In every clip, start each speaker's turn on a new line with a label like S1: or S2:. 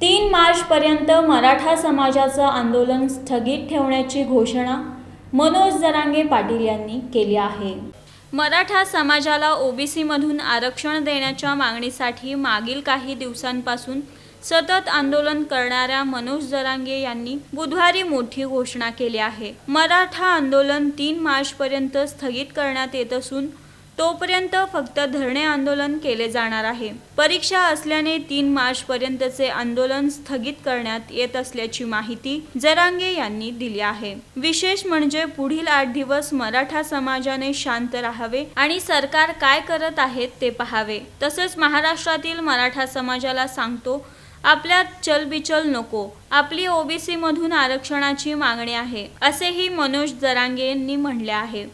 S1: तीन मार्चपर्यंत मराठा समाजाचं आंदोलन स्थगित ठेवण्याची घोषणा मनोज जरांगे पाटील यांनी केली आहे. मराठा समाजाला ओबीसीमधून आरक्षण देण्याच्या मागणीसाठी मागील काही दिवसांपासून सतत आंदोलन करणाऱ्या मनोज जरांगे यांनी बुधवारी मोठी घोषणा केली आहे. मराठा आंदोलन तीन मार्चपर्यंत स्थगित करण्यात येत असून तोपर्यंत फक्त धरणे आंदोलन केले जाणार आहे. परीक्षा असल्याने तीन मार्च पर्यंतचे आंदोलन स्थगित करण्यात येत असल्याची माहिती जरांगे यांनी दिली आहे. विशेष म्हणजे पुढील आठ दिवस मराठा समाजाने शांत राहावे आणि सरकार काय करत आहेत ते पाहावे. तसेच महाराष्ट्रातील मराठा समाजाला सांगतो आपल्यात चलबिचल नको. आपली ओबीसी मधून आरक्षणाची मागणी आहे असेही मनोज जरांगे यांनी म्हणले आहे.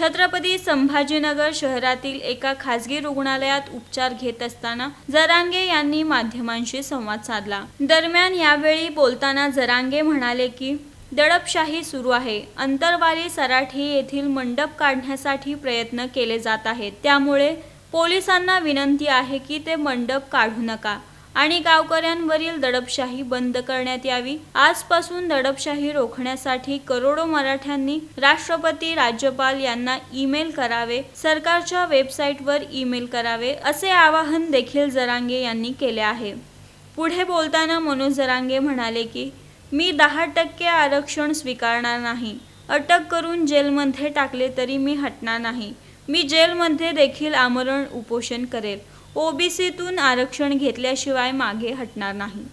S1: छत्रपती संभाजीनगर शहरातील एका खासगी रुग्णालयात उपचार घेत असताना जरांगे यांनी माध्यमांशी संवाद साधला. दरम्यान यावेळी बोलताना जरांगे म्हणाले की दडपशाही सुरू आहे. अंतरवाली सराठी येथील मंडप काढण्यासाठी प्रयत्न केले जात आहेत. त्यामुळे पोलिसांना विनंती आहे की ते मंडप काढू नका. आणि गावकऱ्यांवरील दडपशाही बंद करण्यात यावी. आजपासून दडपशाही रोखण्यासाठी करोडो मराठ्यांनी राष्ट्रपती राज्यपाल यांना ईमेल करावे सरकारच्या वेबसाईटवर ईमेल करावे असे आवाहन देखील जरांगे यांनी केले आहे. पुढे बोलताना मनोज जरांगे म्हणाले की मी दहा टक्के आरक्षण स्वीकारणार नाही. अटक करून जेलमध्ये टाकले तरी मी हटणार नाही. मी जेलमध्ये देखील आमरण उपोषण करेल. ओबीसीतून आरक्षण घेतल्याशिवाय मागे हटणार नाही.